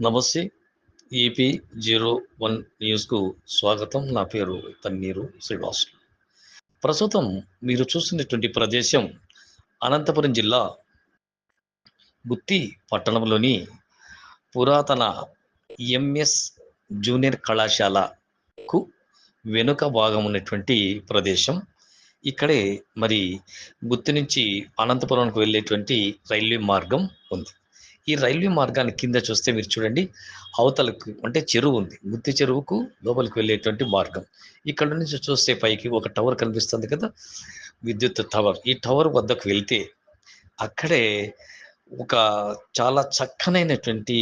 నమస్తే. AP zero one న్యూస్కు స్వాగతం. నా పేరు తన్నీరు శ్రీనివాస్. ప్రస్తుతం మీరు చూస్తున్నటువంటి ప్రదేశం అనంతపురం జిల్లా గుత్తి పట్టణంలోని పురాతన ఎంఎస్ జూనియర్ కళాశాలకు వెనుక భాగం ఉన్నటువంటి ప్రదేశం. ఇక్కడే మరి గుత్తి నుంచి అనంతపురంకు వెళ్ళేటువంటి రైల్వే మార్గం ఉంది. ఈ రైల్వే మార్గాన్ని కింద చూస్తే మీరు చూడండి అవతలకు అంటే చెరువు ఉంది. గుత్తి చెరువుకు లోపలికి వెళ్ళేటువంటి మార్గం. ఇక్కడ నుంచి చూస్తే పైకి ఒక టవర్ కనిపిస్తుంది కదా విద్యుత్ టవర్. ఈ టవర్ వద్దకు వెళ్తే అక్కడే ఒక చాలా చక్కనైనటువంటి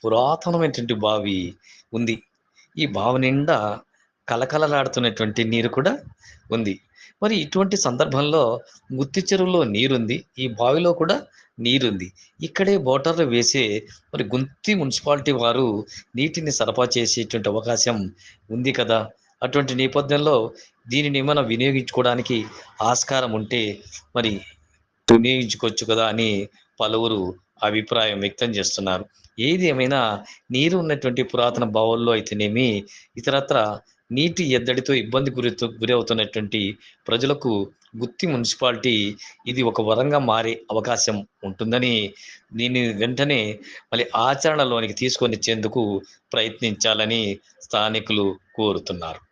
పురాతనమైనటువంటి బావి ఉంది. ఈ బావి నిండా కలకలలాడుతున్నటువంటి నీరు కూడా ఉంది. మరి ఇటువంటి సందర్భంలో గుత్తి చెరువులో నీరుంది ఈ బావిలో కూడా నీరుంది. ఇక్కడే మోటార్లు వేసే మరి గుంతి మున్సిపాలిటీ వారు నీటిని సరఫరా చేసేటువంటి అవకాశం ఉంది కదా. అటువంటి నేపథ్యంలో దీనిని మనం వినియోగించుకోవడానికి ఆస్కారం ఉంటే మరి వినియోగించుకోవచ్చు కదా అని పలువురు అభిప్రాయం వ్యక్తం చేస్తున్నారు. ఏది ఏమైనా నీరు ఉన్నటువంటి పురాతన బావుల్లో అయితేనేమి ఇతరత్ర నీటి ఎద్దడితో ఇబ్బంది గురి గురి అవుతున్నటువంటి ప్రజలకు గుత్తి మున్సిపాలిటీ ఇది ఒక వరంగా మారే అవకాశం ఉంటుందని దీన్ని వెంటనే మళ్ళీ ఆచరణలోనికి తీసుకొని ఇచ్చేందుకు ప్రయత్నించాలని స్థానికులు కోరుతున్నారు.